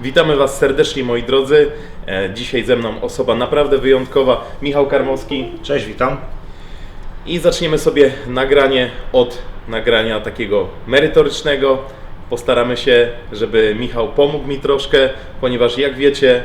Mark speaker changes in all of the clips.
Speaker 1: Witamy Was serdecznie moi drodzy. E, Dzisiaj ze mną osoba naprawdę wyjątkowa, Michał Karmowski.
Speaker 2: Cześć, witam.
Speaker 1: I zaczniemy sobie nagranie od nagrania takiego merytorycznego. Postaramy się, żeby Michał pomógł mi troszkę, ponieważ jak wiecie,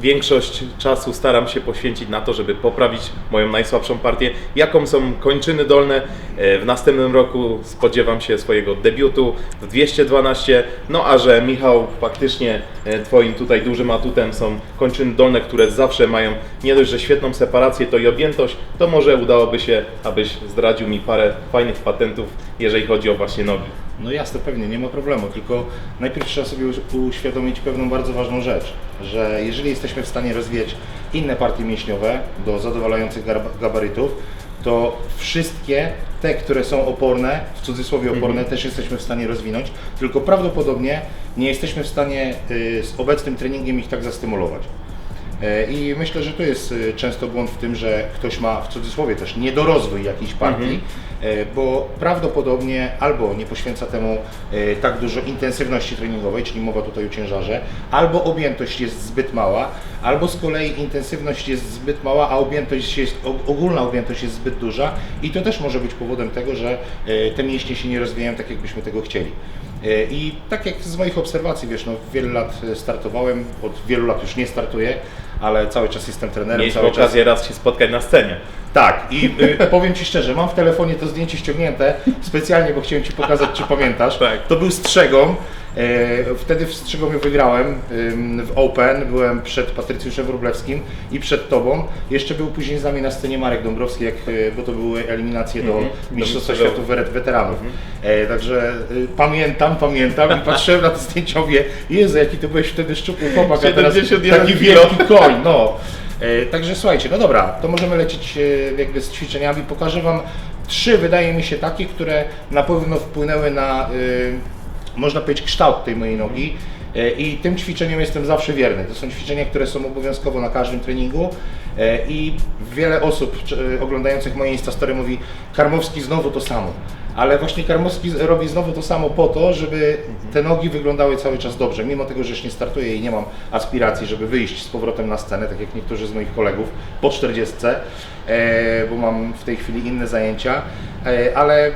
Speaker 1: większość czasu staram się poświęcić na to, żeby poprawić moją najsłabszą partię, jaką są kończyny dolne. E, W następnym roku spodziewam się swojego debiutu w 212. No a że Michał faktycznie e, Twoim tutaj dużym atutem są kończyny dolne, które zawsze mają nie dość, że świetną separację, to i objętość, to może udałoby się, abyś zdradził mi parę fajnych patentów, jeżeli chodzi o właśnie nogi.
Speaker 2: No jasne, pewnie, nie ma problemu, tylko najpierw trzeba sobie uś- uświadomić pewną bardzo ważną rzecz, że jeżeli jesteśmy w stanie rozwijać inne partie mięśniowe do zadowalających gabarytów, to wszystkie te, które są oporne, w cudzysłowie oporne, też jesteśmy w stanie rozwinąć, tylko prawdopodobnie nie jesteśmy w stanie y, z obecnym treningiem ich tak zastymulować. E, I myślę, że to jest y, często błąd w tym, że ktoś ma w cudzysłowie też niedorozwój jakiejś partii, e, bo prawdopodobnie albo nie poświęca temu e, tak dużo intensywności treningowej, czyli mowa tutaj o ciężarze, albo objętość jest zbyt mała, albo z kolei intensywność jest zbyt mała, a objętość jest, ogólna objętość jest zbyt duża i to też może być powodem tego, że e, te mięśnie się nie rozwijają tak, jakbyśmy tego chcieli. E, I tak jak z moich obserwacji, wiesz, no wiele lat e, startowałem, od wielu lat już nie startuję, ale cały czas jestem trenerem,
Speaker 1: Mieliśmy
Speaker 2: cały czas
Speaker 1: okazję raz się spotkać na scenie.
Speaker 2: tak, i y, powiem Ci szczerze, mam w telefonie to zdjęcie ściągnięte specjalnie, bo chciałem Ci pokazać, czy pamiętasz.
Speaker 1: Tak.
Speaker 2: To był Strzegom. E, wtedy w Strzegomie wygrałem w Open, byłem przed Patrycjuszem Wróblewskim i przed Tobą. Jeszcze był później z nami na scenie Marek Dąbrowski, jak, e, bo to były eliminacje do
Speaker 1: Mhm.
Speaker 2: Mistrzostwa
Speaker 1: Do Mhm.
Speaker 2: Weret- weteranów. E, także y, pamiętam, pamiętam i patrzyłem na to zdjęcie, mówię, Jezu, jaki Ty byłeś wtedy szczupły chłopak, a teraz
Speaker 1: 71
Speaker 2: taki wielki koń, no. Także słuchajcie, no dobra, to możemy lecieć jakby z ćwiczeniami. Pokażę Wam trzy, wydaje mi się, takie, które na pewno wpłynęły na, y, można powiedzieć, kształt tej mojej nogi. E, I tym ćwiczeniom jestem zawsze wierny. To są ćwiczenia, które są obowiązkowo na każdym treningu. E, I wiele osób e, oglądających moje Instastory mówi, Karmowski znowu to samo. Ale właśnie Karmowski robi znowu to samo po to, żeby te nogi wyglądały cały czas dobrze. Mimo tego, że już nie startuję i nie mam aspiracji, żeby wyjść z powrotem na scenę, tak jak niektórzy z moich kolegów po 40, e, bo mam w tej chwili inne zajęcia. Ale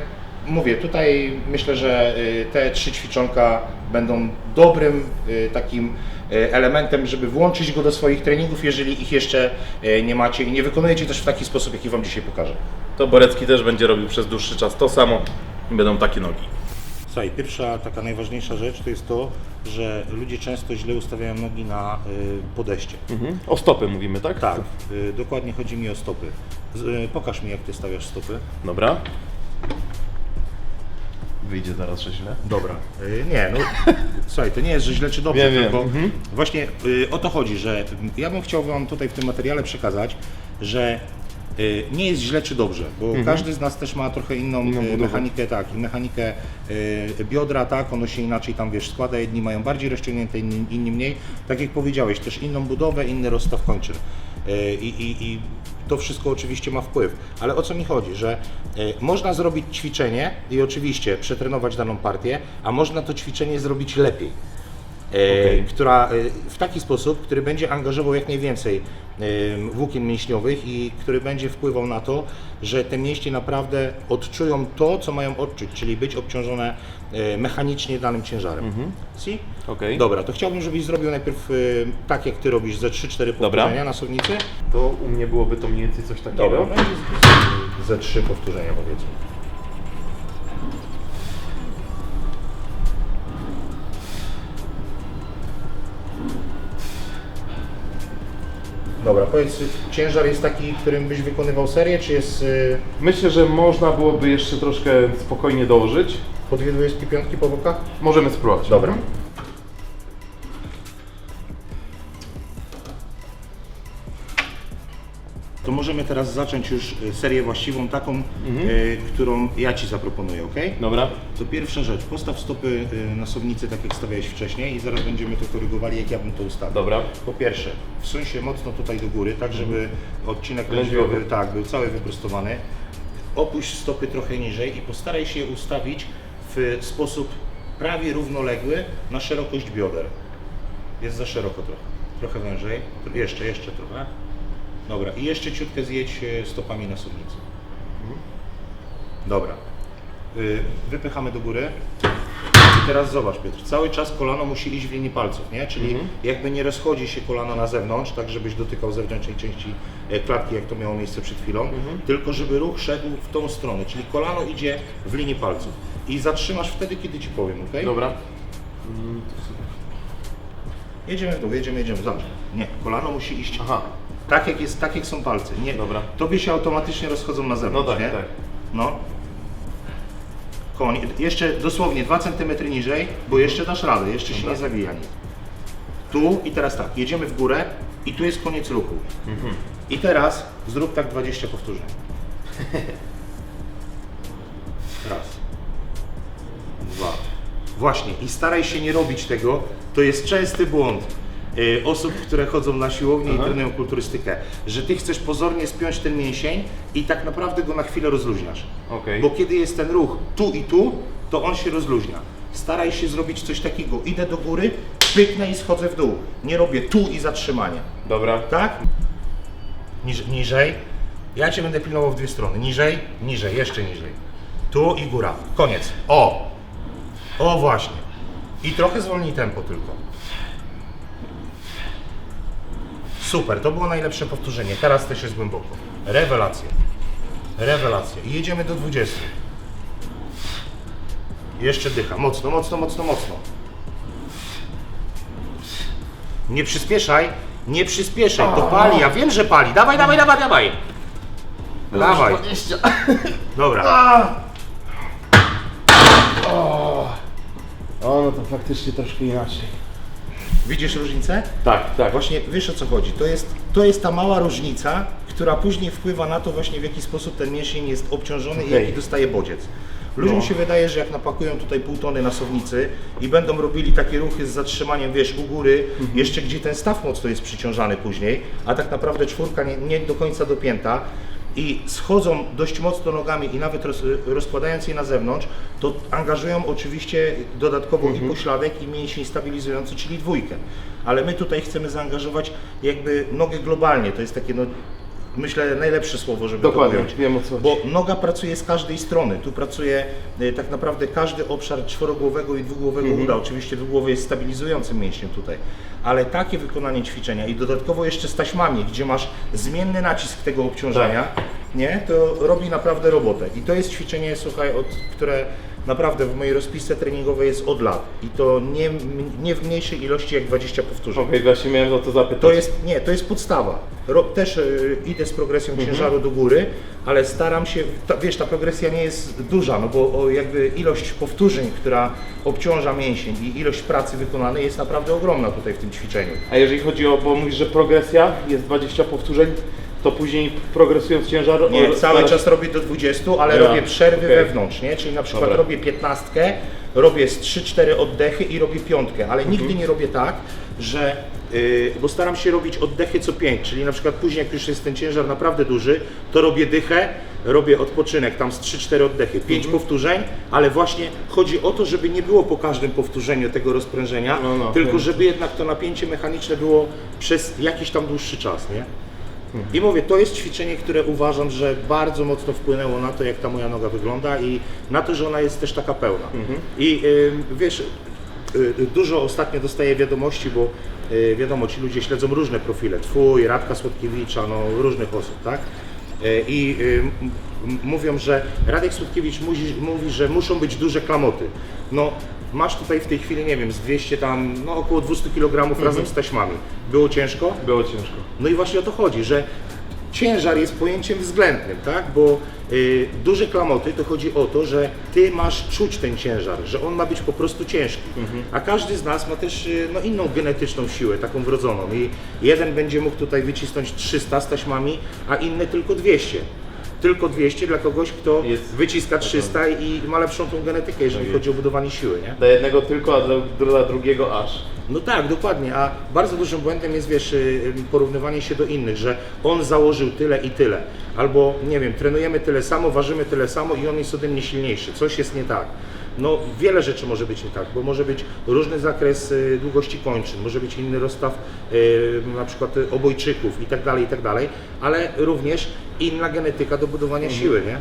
Speaker 2: mówię, tutaj myślę, że y, te trzy ćwiczonka będą dobrym y, takim y, elementem, żeby włączyć go do swoich treningów, jeżeli ich jeszcze nie macie i nie wykonujecie też w taki sposób, jaki Wam dzisiaj pokażę.
Speaker 1: To Borecki też będzie robił przez dłuższy czas to samo i będą takie nogi.
Speaker 2: Słuchaj, pierwsza taka najważniejsza rzecz to jest to, że ludzie często źle ustawiają nogi na podejście.
Speaker 1: O stopy mówimy, tak?
Speaker 2: Tak, dokładnie chodzi mi o stopy. Pokaż mi, jak Ty stawiasz stopy.
Speaker 1: Dobra. Wyjdzie zaraz, że źle.
Speaker 2: Dobra. Y, Nie, no słuchaj, to nie jest, że źle czy dobrze,
Speaker 1: Wiem, wiem.
Speaker 2: tylko
Speaker 1: Mhm.
Speaker 2: właśnie y, o to chodzi, że ja bym chciał Wam tutaj w tym materiale przekazać, że y, nie jest źle czy dobrze, bo każdy z nas też ma trochę inną,
Speaker 1: Mhm. Inną
Speaker 2: y,
Speaker 1: budowę.
Speaker 2: mechanikę, tak, i mechanikę y, biodra, tak, ono się inaczej tam, wiesz, składa, jedni mają bardziej rozciągnięte, inni, inni mniej, tak jak powiedziałeś, też inną budowę, inny rozstaw kończyn. Y, I, i, i to wszystko oczywiście ma wpływ. Ale o co mi chodzi, że y, można zrobić ćwiczenie i oczywiście przetrenować daną partię, a można to ćwiczenie zrobić lepiej. E,
Speaker 1: Okej.
Speaker 2: która e, w taki sposób, który będzie angażował jak najwięcej e, włókien mięśniowych i który będzie wpływał na to, że te mięśnie naprawdę odczują to, co mają odczuć, czyli być obciążone mechanicznie danym ciężarem. Si?
Speaker 1: Okej.
Speaker 2: Dobra, to chciałbym, żebyś zrobił najpierw tak, jak Ty robisz, ze 3-4
Speaker 1: Dobra.
Speaker 2: powtórzenia na sownicy.
Speaker 1: To u mnie byłoby to mniej więcej coś takiego.
Speaker 2: Dobra, ze 3 powtórzenia powiedzmy. Dobra, powiedz, ciężar jest taki, którym byś wykonywał serię, czy jest y,
Speaker 1: Myślę, że można byłoby jeszcze troszkę spokojnie dołożyć.
Speaker 2: po dwie 25 po bokach?
Speaker 1: Możemy spróbować.
Speaker 2: Dobra. Możemy teraz zacząć już y, serię właściwą, taką,
Speaker 1: Mhm.
Speaker 2: y, którą ja Ci zaproponuję, ok?
Speaker 1: Dobra.
Speaker 2: To pierwsza rzecz, postaw stopy y, na sownicy tak jak stawiałeś wcześniej i zaraz będziemy to korygowali, jak ja bym to ustawił.
Speaker 1: Dobra.
Speaker 2: Po pierwsze, wsuń się mocno tutaj do góry, tak żeby odcinek
Speaker 1: Lędźwiowy.
Speaker 2: lędźwiowy tak, był cały wyprostowany. Opuść stopy trochę niżej i postaraj się je ustawić w sposób prawie równoległy na szerokość bioder. Jest za szeroko trochę. Trochę wężej. Jeszcze, jeszcze trochę. Dobra, i jeszcze ciutkę zjedź e, stopami na suwnicy. Dobra. Y, Wypychamy do góry. I teraz zobacz Piotr, cały czas kolano musi iść w linii palców, nie? Czyli jakby nie rozchodzi się kolano na zewnątrz, tak żebyś dotykał zewnętrznej części e, klatki, jak to miało miejsce przed chwilą, tylko żeby ruch szedł w tą stronę, czyli kolano idzie w linii palców. I zatrzymasz wtedy, kiedy Ci powiem, ok?
Speaker 1: Dobra.
Speaker 2: Jedziemy w dół, jedziemy, jedziemy, zobacz. Nie, kolano musi iść
Speaker 1: Aha.
Speaker 2: Tak jak, jest, tak jak są palce. Nie,
Speaker 1: Dobra.
Speaker 2: Tobie się automatycznie rozchodzą na zewnątrz,
Speaker 1: No tak,
Speaker 2: nie?
Speaker 1: tak.
Speaker 2: No. Koń. Jeszcze dosłownie 2 cm niżej, bo jeszcze dasz radę, jeszcze się nie zawija nic. Tu i teraz tak, jedziemy w górę i tu jest koniec ruchu.
Speaker 1: Mhm.
Speaker 2: I teraz zrób tak 20 powtórzeń. Raz. Dwa. Właśnie i staraj się nie robić tego, to jest częsty błąd y, osób, które chodzą na siłownię i trenują kulturystykę, że ty chcesz pozornie spiąć ten mięsień i tak naprawdę go na chwilę rozluźniasz.
Speaker 1: Okej.
Speaker 2: Bo kiedy jest ten ruch tu i tu, to on się rozluźnia. Staraj się zrobić coś takiego. Idę do góry, pyknę i schodzę w dół. Nie robię tu i zatrzymanie.
Speaker 1: Dobra.
Speaker 2: Tak? Niż, niżej. Ja Cię będę pilnował w dwie strony. Niżej, niżej, jeszcze niżej. Tu i góra. Koniec. O! O właśnie. I trochę zwolnij tempo tylko. Super, to było najlepsze powtórzenie. Teraz też jest głęboko. Rewelacja. Rewelacja. I jedziemy do 20. Jeszcze dycha. Mocno, mocno, mocno, mocno. Nie przyspieszaj, nie przyspieszaj, to pali, ja wiem, że pali. Dawaj, dawaj, dawaj, dawaj. Dawaj. Dobra.
Speaker 1: O, no to faktycznie troszkę inaczej.
Speaker 2: Widzisz różnicę?
Speaker 1: Tak, tak.
Speaker 2: Właśnie wiesz o co chodzi. To jest, to jest ta mała różnica, która później wpływa na to właśnie w jaki sposób ten mięsień jest obciążony i
Speaker 1: Okej.
Speaker 2: jaki dostaje bodziec. Ludziom
Speaker 1: No.
Speaker 2: się wydaje, że jak napakują tutaj pół tony na sownicy i będą robili takie ruchy z zatrzymaniem, wiesz, u góry,
Speaker 1: Mhm.
Speaker 2: jeszcze gdzie ten staw mocno jest przyciążany później, a tak naprawdę czwórka nie, nie do końca dopięta i schodzą dość mocno nogami i nawet roz, rozkładając je na zewnątrz, to angażują oczywiście dodatkowo
Speaker 1: Mhm.
Speaker 2: i pośladek i mięsień stabilizujący, czyli dwójkę. Ale my tutaj chcemy zaangażować jakby nogę globalnie, to jest takie no, myślę najlepsze słowo, żeby
Speaker 1: Dokładnie,
Speaker 2: to
Speaker 1: wiem, o co chodzi.
Speaker 2: Bo noga pracuje z każdej strony. Tu pracuje y, tak naprawdę każdy obszar czworogłowego i dwugłowego
Speaker 1: Mhm.
Speaker 2: uda. Oczywiście dwugłowy jest stabilizującym mięśniem tutaj. Ale takie wykonanie ćwiczenia i dodatkowo jeszcze z taśmami, gdzie masz zmienny nacisk tego obciążenia,
Speaker 1: Tak.
Speaker 2: nie, to robi naprawdę robotę. I to jest ćwiczenie, słuchaj, od, które naprawdę w mojej rozpisce treningowej jest od lat. I to nie, nie w mniejszej ilości jak 20 powtórzeń.
Speaker 1: Okej, właśnie miałem o to zapytać.
Speaker 2: To jest, nie, to jest podstawa. Ro, też y, idę z progresją ciężaru do góry, ale staram się, ta, wiesz, ta progresja nie jest duża, no bo o, jakby ilość powtórzeń, która obciąża mięsień i ilość pracy wykonanej jest naprawdę ogromna tutaj w tym ćwiczeniu.
Speaker 1: A jeżeli chodzi o, bo mówisz, że progresja jest 20 powtórzeń, to później progresując ciężar...
Speaker 2: Nie,
Speaker 1: o-
Speaker 2: cały
Speaker 1: starasz-
Speaker 2: czas robię do 20, ale
Speaker 1: Ja,
Speaker 2: robię przerwy
Speaker 1: okej.
Speaker 2: wewnątrz, nie? Czyli na przykład
Speaker 1: Dobra.
Speaker 2: robię 15, robię z 3-4 oddechy i robię piątkę, ale
Speaker 1: Mhm.
Speaker 2: nigdy nie robię tak, że yy, bo staram się robić oddechy co 5, czyli na przykład później jak już jest ten ciężar naprawdę duży, to robię dychę, robię odpoczynek tam z 3-4 oddechy, 5
Speaker 1: Mhm.
Speaker 2: powtórzeń, ale właśnie chodzi o to, żeby nie było po każdym powtórzeniu tego rozprężenia,
Speaker 1: No, no,
Speaker 2: tylko żeby jednak to napięcie mechaniczne było przez jakiś tam dłuższy czas, nie?
Speaker 1: Mhm.
Speaker 2: I mówię, to jest ćwiczenie, które uważam, że bardzo mocno wpłynęło na to, jak ta moja noga wygląda i na to, że ona jest też taka pełna. I y, wiesz, y, y, dużo ostatnio dostaję wiadomości, bo y, wiadomo, ci ludzie śledzą różne profile, twój, Radka Słodkiewicza, no różnych osób, tak? Y, I y, m- mówią, że Radek Słodkiewicz mówi, mówi, że muszą być duże klamoty. No, masz tutaj w tej chwili, nie wiem, z 200 tam, no około 200 kg razem z taśmami. Było ciężko?
Speaker 1: Było ciężko.
Speaker 2: No i właśnie o to chodzi, że ciężar jest pojęciem względnym, tak? Bo y, duże klamoty to chodzi o to, że ty masz czuć ten ciężar, że on ma być po prostu ciężki. A każdy z nas ma też y, no, inną genetyczną siłę, taką wrodzoną. I jeden będzie mógł tutaj wycisnąć 300 z taśmami, a inny tylko 200. Tylko 200 dla kogoś, kto
Speaker 1: Jest-
Speaker 2: wyciska 300 i ma lepszą tą genetykę, jeżeli
Speaker 1: Tak
Speaker 2: chodzi o budowanie siły, nie?
Speaker 1: Dla jednego tylko, a dla, dla drugiego aż.
Speaker 2: No tak, dokładnie, a bardzo dużym błędem jest, wiesz, y, porównywanie się do innych, że on założył tyle i tyle, albo nie wiem, trenujemy tyle samo, ważymy tyle samo i on jest ode mnie silniejszy, coś jest nie tak. No wiele rzeczy może być nie tak, bo może być różny zakres długości kończyn, może być inny rozstaw y, na przykład obojczyków i tak dalej, i tak dalej, ale również inna genetyka do budowania siły, nie?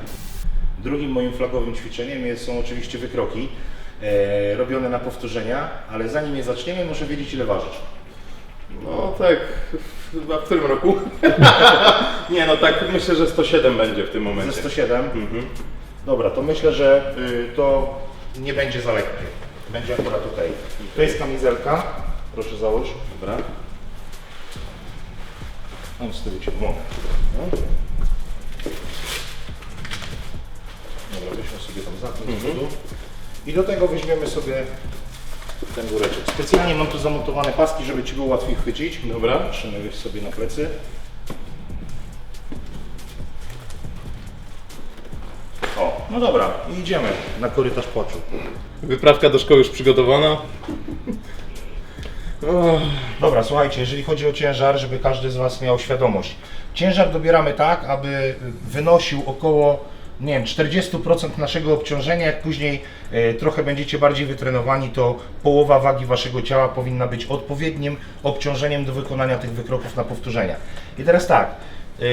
Speaker 2: Drugim moim flagowym ćwiczeniem jest, są oczywiście wykroki e, robione na powtórzenia, ale zanim je zaczniemy, muszę wiedzieć ile ważysz.
Speaker 1: No tak, w, a w którym roku? nie no tak, myślę, że 107 będzie w tym
Speaker 2: Ze
Speaker 1: momencie.
Speaker 2: 107.
Speaker 1: Mhm.
Speaker 2: Dobra, to myślę, że y, to nie będzie za lekkie. Będzie akurat tutaj. To jest kamizelka. Proszę załóż.
Speaker 1: Dobra.
Speaker 2: Mam z tyłu cię pomogę. Dobra, weźmy sobie tam zapnij z przodu. I do tego weźmiemy sobie ten góreczek. Specjalnie mam tu zamontowane paski, żeby Ci było łatwiej chwycić.
Speaker 1: Dobra.
Speaker 2: Trzymaj sobie na plecy. No dobra, i idziemy na korytarz płaczu.
Speaker 1: Wyprawka do szkoły już przygotowana.
Speaker 2: Dobra, słuchajcie, jeżeli chodzi o ciężar, żeby każdy z Was miał świadomość. Ciężar dobieramy tak, aby wynosił około nie wiem, 40% naszego obciążenia, jak później e, trochę będziecie bardziej wytrenowani, to połowa wagi Waszego ciała powinna być odpowiednim obciążeniem do wykonania tych wykroków na powtórzenia. I teraz tak, e,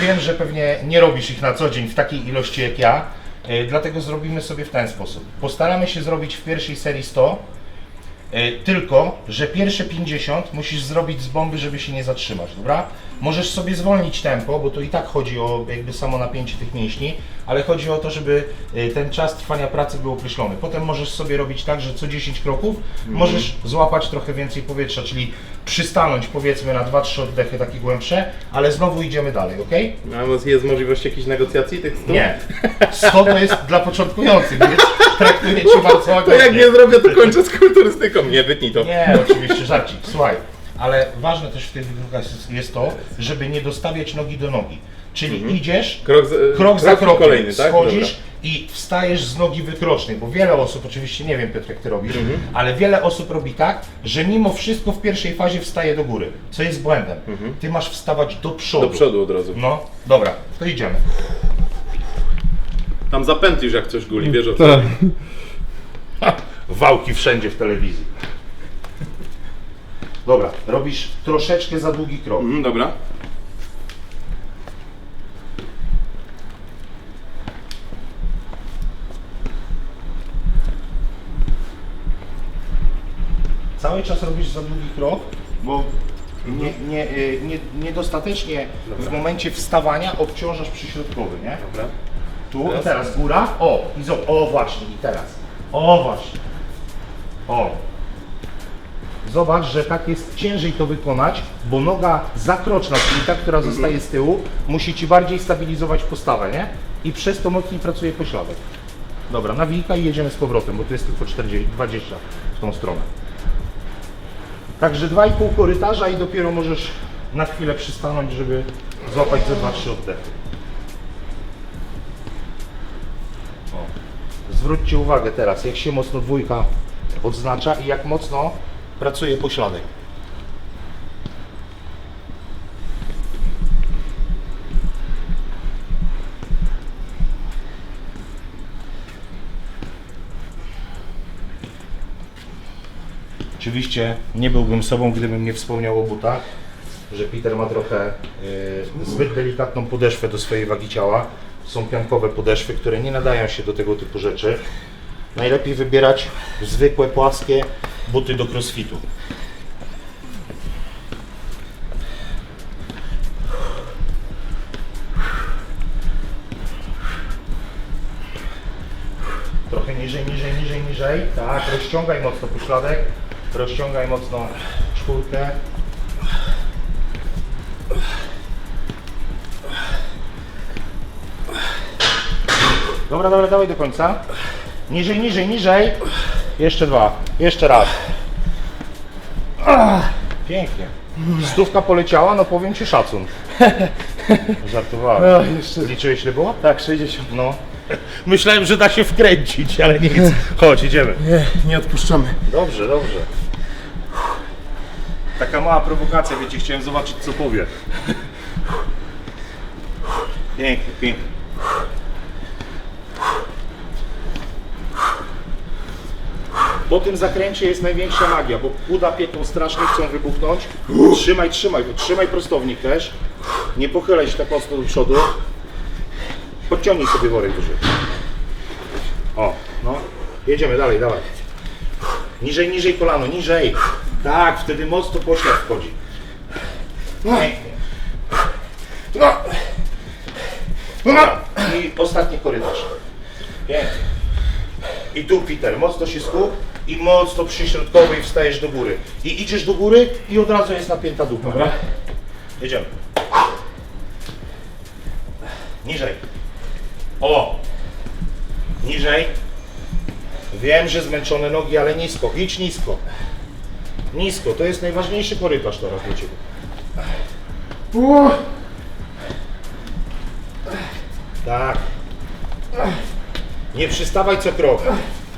Speaker 2: wiem, że pewnie nie robisz ich na co dzień w takiej ilości jak ja, dlatego zrobimy sobie w ten sposób. Postaramy się zrobić w pierwszej serii 100, E, Tylko, że pierwsze 50 musisz zrobić z bomby, żeby się nie zatrzymać, dobra? Możesz sobie zwolnić tempo, bo to i tak chodzi o jakby samo napięcie tych mięśni, ale chodzi o to, żeby e, ten czas trwania pracy był określony. Potem możesz sobie robić tak, że co 10 kroków możesz złapać trochę więcej powietrza, czyli przystanąć powiedzmy na 2-3 oddechy takie głębsze, ale znowu idziemy dalej, ok?
Speaker 1: a jest możliwość jakichś negocjacji tych?
Speaker 2: Nie. 100 to jest dla początkujących, więc traktuję Cię bardzo
Speaker 1: To jak nie zrobię, to kończę z kulturystyką. Nie, wytnij to.
Speaker 2: Nie, oczywiście żarcik. Słuchaj, ale ważne też w tych wykrokach jest, jest to, żeby nie dostawiać nogi do nogi. Czyli idziesz,
Speaker 1: Krok, z,
Speaker 2: krok za
Speaker 1: krok
Speaker 2: krokiem,
Speaker 1: kolejny, tak?
Speaker 2: schodzisz
Speaker 1: Dobra.
Speaker 2: i wstajesz z nogi wykrocznej, bo wiele osób, oczywiście nie wiem Piotr jak Ty robisz,
Speaker 1: Mhm.
Speaker 2: ale wiele osób robi tak, że mimo wszystko w pierwszej fazie wstaje do góry, co jest błędem. Ty masz wstawać do przodu.
Speaker 1: Mhm. Do przodu od razu.
Speaker 2: No, dobra, to idziemy.
Speaker 1: Tam zapętlisz jak coś guli, wiesz o co?
Speaker 3: Tak.
Speaker 2: Wałki wszędzie w telewizji. Dobra, robisz troszeczkę za długi krok.
Speaker 1: Mhm, dobra.
Speaker 2: Cały czas robisz za długi krok, bo nie, nie, y, nie, niedostatecznie w momencie wstawania obciążasz przyśrodkowy, nie?
Speaker 1: Dobra.
Speaker 2: Tu,
Speaker 1: Teraz?
Speaker 2: i teraz góra, o, i zobacz, o właśnie, i teraz, o właśnie, o. Zobacz, że tak jest ciężej to wykonać, bo noga zakroczna, czyli ta, która zostaje z tyłu, musi Ci bardziej stabilizować postawę, nie? I przez to mocniej pracuje pośladek. Dobra, nawilka i jedziemy z powrotem, bo to jest tylko 40, 20 w tą stronę. Także 2,5 korytarza i dopiero możesz na chwilę przystanąć, żeby złapać ze 2-3 oddechy. O. Zwróćcie uwagę teraz, jak się mocno dwójka odznacza i jak mocno pracuje pośladek. Oczywiście nie byłbym sobą, gdybym nie wspomniał o butach, że Peter ma trochę y, zbyt delikatną podeszwę do swojej wagi ciała. Są piankowe podeszwy, które nie nadają się do tego typu rzeczy. Najlepiej wybierać zwykłe, płaskie buty do crossfitu. Trochę niżej, niżej, niżej, niżej. Tak, rozciągaj mocno pośladek. Rozciągaj mocno czwórkę. Dobra, dobra, dawaj do końca. Niżej, niżej, niżej. Jeszcze dwa. Jeszcze raz. Pięknie. Stówka poleciała, no powiem Ci szacun. Żartowałem.
Speaker 1: Ach, jeszcze...
Speaker 2: Liczyłeś ile było?
Speaker 1: Tak, 60.
Speaker 2: No. Myślałem, że da się wkręcić, ale nic. Chodź, idziemy.
Speaker 1: Nie, nie odpuszczamy.
Speaker 2: Dobrze, dobrze. Taka mała prowokacja, wiecie, chciałem zobaczyć co powie. Pięknie, pięknie. Po tym zakręcie jest największa magia, bo uda pieką strasznie chcą wybuchnąć. Trzymaj, trzymaj, trzymaj prostownik też. Nie pochylaj się tak mocno do przodu. Podciągnij sobie worek duży. O, no. Jedziemy dalej, dawaj. Niżej, niżej kolano, niżej. Tak, wtedy mocno poślad wchodzi. Pięknie. No. Dobra. I ostatni korytarz. Pięknie. I tu Peter, mocno się skup i mocno przy środkowej wstajesz do góry. I idziesz do góry i od razu jest napięta dupa.
Speaker 1: Dobra.
Speaker 2: Jedziemy. Niżej. O! Niżej. Wiem, że zmęczone nogi, ale nisko. Idź nisko. Nisko. To jest najważniejszy korytarz teraz dla Ciebie. Tak. Nie przystawaj co krok.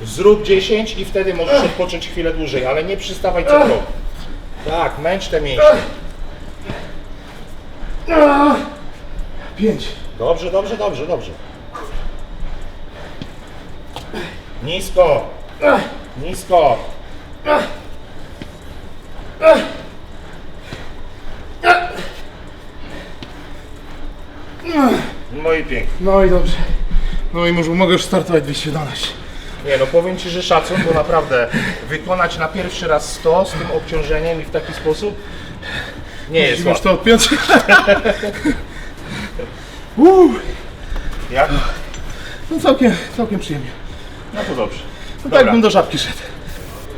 Speaker 2: Zrób 10 i wtedy możesz odpocząć chwilę dłużej, ale nie przystawaj co krok. Tak, męcz te mięśnie.
Speaker 1: 5.
Speaker 2: Dobrze, dobrze, dobrze, dobrze. Nisko. Nisko. No i pięknie.
Speaker 1: No i dobrze. No i może mogę już startować 212.
Speaker 2: Nie no powiem Ci, że szacun, bo naprawdę wykonać na pierwszy raz 100 z tym obciążeniem i w taki sposób nie jest łatwo.
Speaker 1: to odpiąć? Uuu,
Speaker 2: Jak?
Speaker 1: no całkiem, całkiem przyjemnie.
Speaker 2: No to dobrze.
Speaker 1: No tak bym do żabki szedł.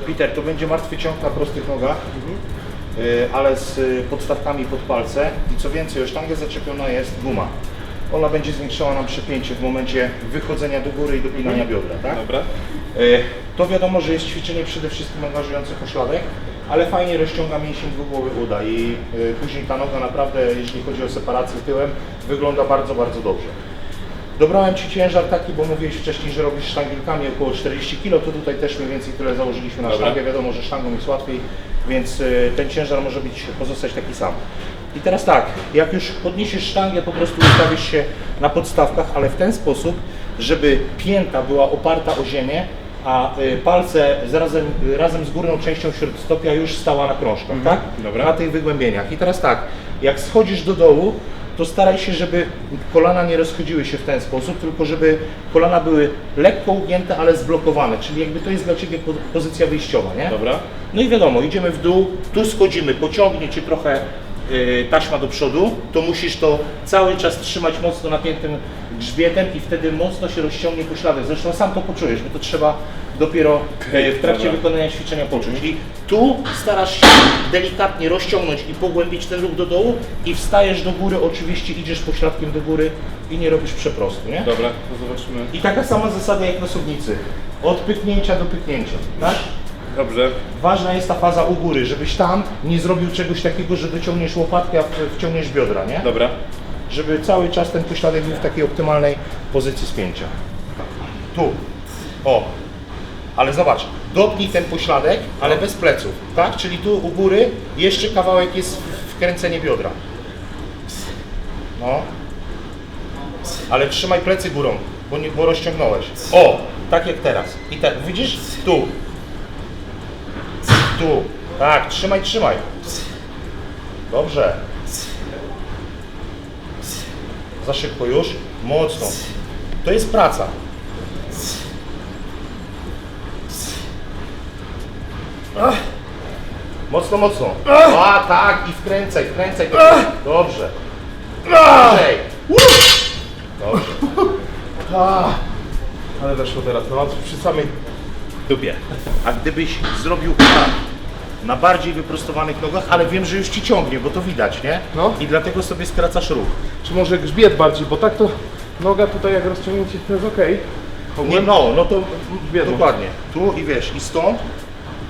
Speaker 2: Peter, to będzie martwy ciąg na prostych nogach, y, ale z y, podstawkami pod palce i co więcej, o sztangę zaczepiona jest guma. Ona będzie zwiększała nam przepięcie w momencie wychodzenia do góry i dopinania biodra, tak?
Speaker 1: Dobra.
Speaker 2: Y, To wiadomo, że jest ćwiczenie przede wszystkim angażujące pośladek, ale fajnie rozciąga mięsień dwugłowy uda i y, później ta noga naprawdę, jeśli chodzi o separację tyłem, wygląda bardzo, bardzo dobrze. Dobrałem Ci ciężar taki, bo mówiłeś wcześniej, że robisz sztangielkami około 40 kg, to tutaj też mniej więcej tyle założyliśmy na
Speaker 1: Dobra.
Speaker 2: sztangę. Wiadomo, że sztangą jest łatwiej, więc y, ten ciężar może być, pozostać taki sam. I teraz tak, jak już podniesiesz sztangę, po prostu ustawisz się na podstawkach, ale w ten sposób, żeby pięta była oparta o ziemię, a y, palce z razem, razem z górną częścią śródstopia już stała na krążkach, tak?
Speaker 1: dobra.
Speaker 2: Na tych wygłębieniach. I teraz tak, jak schodzisz do dołu, to staraj się, żeby kolana nie rozchodziły się w ten sposób, tylko żeby kolana były lekko ugięte, ale zblokowane, czyli jakby to jest dla Ciebie po- pozycja wyjściowa, nie?
Speaker 1: Dobra.
Speaker 2: No i wiadomo, idziemy w dół, tu schodzimy, pociągnie Cię trochę taśma do przodu, to musisz to cały czas trzymać mocno napiętym grzbietem i wtedy mocno się rozciągnie pośladek. Zresztą sam to poczujesz, bo to trzeba dopiero y, w trakcie wykonania ćwiczenia poczuć. Czyli tu starasz się delikatnie rozciągnąć i pogłębić ten ruch do dołu i wstajesz do góry, oczywiście idziesz pośladkiem do góry i nie robisz przeprostu, nie?
Speaker 1: Dobra, to zobaczymy.
Speaker 2: I taka sama zasada jak na suwnicy. Od pyknięcia do pyknięcia, tak?
Speaker 1: Dobrze.
Speaker 2: Ważna jest ta faza u góry, żebyś tam nie zrobił czegoś takiego, że dociągniesz łopatkę, a wciągniesz biodra, nie?
Speaker 1: Dobra.
Speaker 2: Żeby cały czas ten pośladek był w takiej optymalnej pozycji spięcia. Tu. O. Ale zobacz, dopnij ten pośladek, ale bez pleców, tak? Czyli tu u góry jeszcze kawałek jest wkręcenie biodra. No. Ale trzymaj plecy górą, bo, nie, bo rozciągnąłeś. O, tak jak teraz. I tak, widzisz? Tu. Tu. Tak, trzymaj, trzymaj. Dobrze. Za szybko już. Mocno. To jest praca. Mocno, mocno. A tak, i wkręcaj, wkręcaj. Dobrze. Dobrze. Dobrze.
Speaker 1: Ale weszło teraz, no przy samej dupie.
Speaker 2: A gdybyś zrobił tak, na bardziej wyprostowanych nogach, ale wiem, że już ci ciągnie, bo to widać, nie?
Speaker 1: No.
Speaker 2: I dlatego sobie skracasz ruch.
Speaker 1: Czy może grzbiet bardziej, bo tak to noga tutaj jak rozciągnięcie to jest ok.
Speaker 2: Nie, no, no to
Speaker 1: Wiadomo.
Speaker 2: dokładnie. Tu i wiesz, i stąd.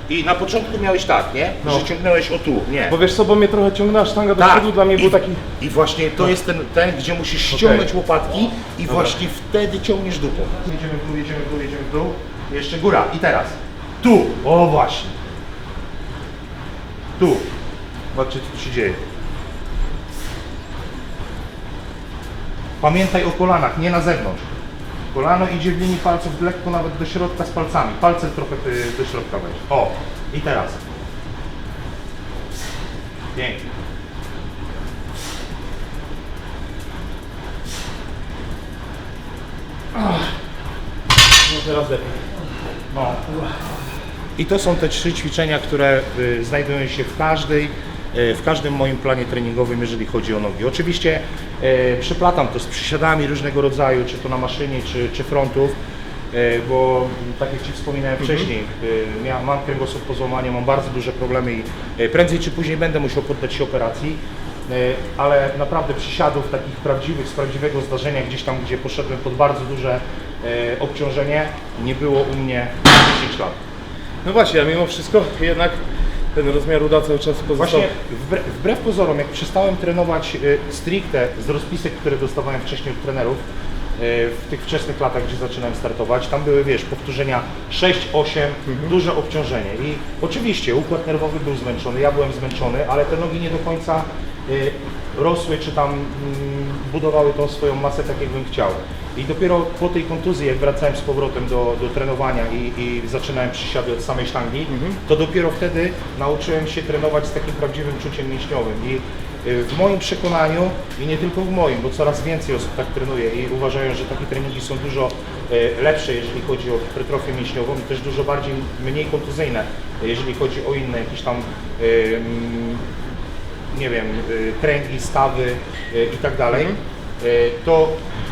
Speaker 2: I na początku miałeś tak, nie?
Speaker 1: No.
Speaker 2: Że ciągnąłeś o tu, nie.
Speaker 1: Bo wiesz co, bo mnie trochę ciągnęła sztanga do
Speaker 2: Tak.
Speaker 1: przodu, dla mnie był
Speaker 2: I-
Speaker 1: taki...
Speaker 2: I właśnie to jest ten, ten, gdzie musisz ściągnąć łopatki i właśnie wtedy ciągniesz dupą. Jedziemy w dół, jedziemy w dół, jedziemy w dół. Jeszcze góra. I teraz. Tu. O właśnie. Tu. Zobaczcie co tu się dzieje. Pamiętaj o kolanach, nie na zewnątrz. Kolano idzie w linii palców lekko nawet do środka z palcami. Palce trochę do środka weź. O. I teraz. Pięknie.
Speaker 1: No teraz lepiej.
Speaker 2: No. I to są te trzy ćwiczenia, które y, znajdują się w każdej, y, w każdym moim planie treningowym, jeżeli chodzi o nogi. Oczywiście y, przeplatam to z przysiadami różnego rodzaju, czy to na maszynie, czy, czy frontów, bo mm, tak jak Ci wspominałem wcześniej, y, ja mam kręgosłup po złamaniu, mam bardzo duże problemy i prędzej czy później będę musiał poddać się operacji. Ale naprawdę przysiadów takich prawdziwych, z prawdziwego zdarzenia, gdzieś tam, gdzie poszedłem pod bardzo duże obciążenie, nie było u mnie 10 lat.
Speaker 1: No właśnie, a mimo wszystko jednak ten rozmiar uda cały czas pozostał.
Speaker 2: Właśnie wbrew, wbrew pozorom, jak przestałem trenować y, stricte z rozpisek, które dostawałem wcześniej od trenerów, y, w tych wczesnych latach, gdzie zaczynałem startować, tam były, wiesz, powtórzenia 6-8, duże obciążenie i oczywiście układ nerwowy był zmęczony, ja byłem zmęczony, ale te nogi nie do końca y, rosły, czy tam mm, budowały tą swoją masę tak, jakbym chciał. I dopiero po tej kontuzji, jak wracałem z powrotem do, do trenowania i, i zaczynałem przysiady od samej sztangi, to dopiero wtedy nauczyłem się trenować z takim prawdziwym czuciem mięśniowym. I y, w moim przekonaniu, i nie tylko w moim, bo coraz więcej osób tak trenuje i uważają, że takie treningi są dużo y, lepsze, jeżeli chodzi o hipertrofię mięśniową i też dużo bardziej, mniej kontuzyjne, jeżeli chodzi o inne jakieś tam y, mm, nie wiem, y, kręgi, stawy y, i tak dalej, y, to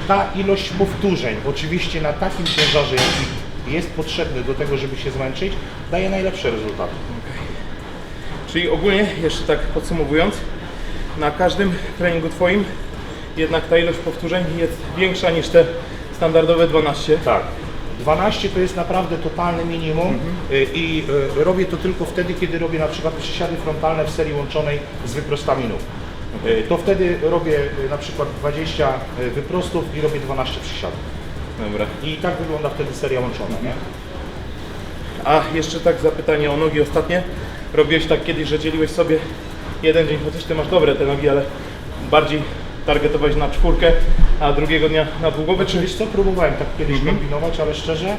Speaker 2: ta ilość powtórzeń, oczywiście na takim ciężarze, jaki jest potrzebny do tego, żeby się zmęczyć, daje najlepsze rezultaty.
Speaker 1: Czyli ogólnie, jeszcze tak podsumowując, na każdym treningu Twoim jednak ta ilość powtórzeń jest większa niż te standardowe 12.
Speaker 2: Tak. 12 to jest naprawdę totalne minimum y, i y, robię to tylko wtedy, kiedy robię na przykład przysiady frontalne w serii łączonej z wyprostami nóg. Y, To wtedy robię na przykład 20 wyprostów i robię 12 przysiadów.
Speaker 1: Dobra.
Speaker 2: I tak wygląda wtedy seria łączona, nie?
Speaker 1: A jeszcze tak zapytanie o nogi ostatnie. Robiłeś tak kiedyś, że dzieliłeś sobie jeden dzień, chociaż Ty masz dobre te nogi, ale bardziej targetowałeś na czwórkę, a drugiego dnia na dwugłowy,
Speaker 2: Czy wiesz co, próbowałem tak kiedyś
Speaker 1: Mhm.
Speaker 2: kombinować, ale szczerze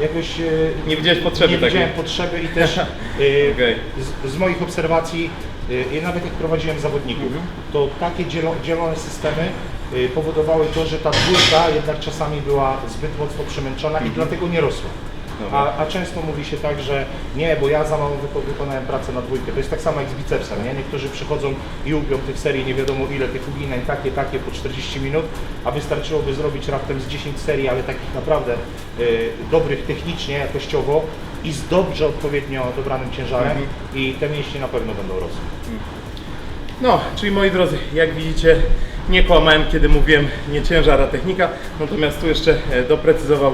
Speaker 2: jakoś e,
Speaker 1: nie widziałeś potrzeby
Speaker 2: nie
Speaker 1: takiej?
Speaker 2: widziałem potrzeby i też e,
Speaker 1: Okej.
Speaker 2: z, z moich obserwacji, i nawet jak prowadziłem zawodników,
Speaker 1: Mhm.
Speaker 2: to takie dzielo, dzielone systemy powodowały to, że ta dwójka jednak czasami była zbyt mocno przemęczona i dlatego nie rosła. A, a często mówi się tak, że nie, bo ja za mało wyko- wykonałem pracę na dwójkę. To jest tak samo jak z bicepsem, nie? Niektórzy przychodzą i łupią tych serii nie wiadomo ile, tych uginań takie, takie po 40 minut, a wystarczyłoby zrobić raptem z 10 serii, ale takich naprawdę y, dobrych technicznie, jakościowo i z dobrze odpowiednio dobranym ciężarem
Speaker 1: Mhm.
Speaker 2: i te mięśnie na pewno będą rosły.
Speaker 1: No, czyli moi drodzy, jak widzicie, nie kłamałem, kiedy mówiłem nie ciężar, a technika. Natomiast tu jeszcze e, doprecyzował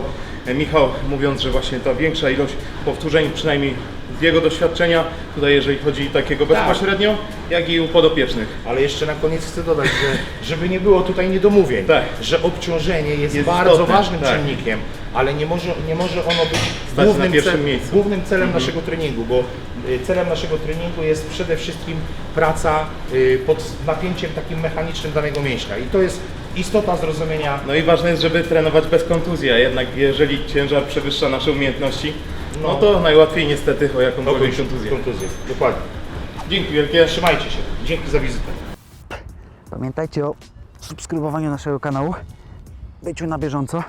Speaker 1: Michał, mówiąc, że właśnie ta większa ilość powtórzeń, przynajmniej z jego doświadczenia, tutaj jeżeli chodzi takiego bezpośrednio, jak i u podopiecznych.
Speaker 2: Ale jeszcze na koniec chcę dodać, że żeby nie było tutaj niedomówień,
Speaker 1: Tak.
Speaker 2: że obciążenie jest,
Speaker 1: Jest
Speaker 2: bardzo
Speaker 1: istotne,
Speaker 2: ważnym
Speaker 1: tak.
Speaker 2: czynnikiem, ale nie może, nie może ono być
Speaker 1: Stać
Speaker 2: głównym,
Speaker 1: na pierwszym miejscu.
Speaker 2: głównym celem
Speaker 1: Mhm.
Speaker 2: naszego treningu, bo y, celem naszego treningu jest przede wszystkim praca y, pod napięciem takim mechanicznym danego mięśnia i to jest istota zrozumienia
Speaker 1: No i ważne jest, żeby trenować bez kontuzji, a jednak jeżeli ciężar przewyższa nasze umiejętności, no,
Speaker 2: No.
Speaker 1: to najłatwiej niestety
Speaker 2: o
Speaker 1: jakąkolwiek kontuzję.
Speaker 2: kontuzję. Dokładnie.
Speaker 1: Dzięki wielkie.
Speaker 2: Trzymajcie się. Dzięki za wizytę.
Speaker 3: Pamiętajcie o subskrybowaniu naszego kanału, byciu na bieżąco,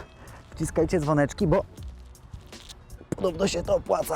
Speaker 3: wciskajcie dzwoneczki, bo podobno się to opłaca.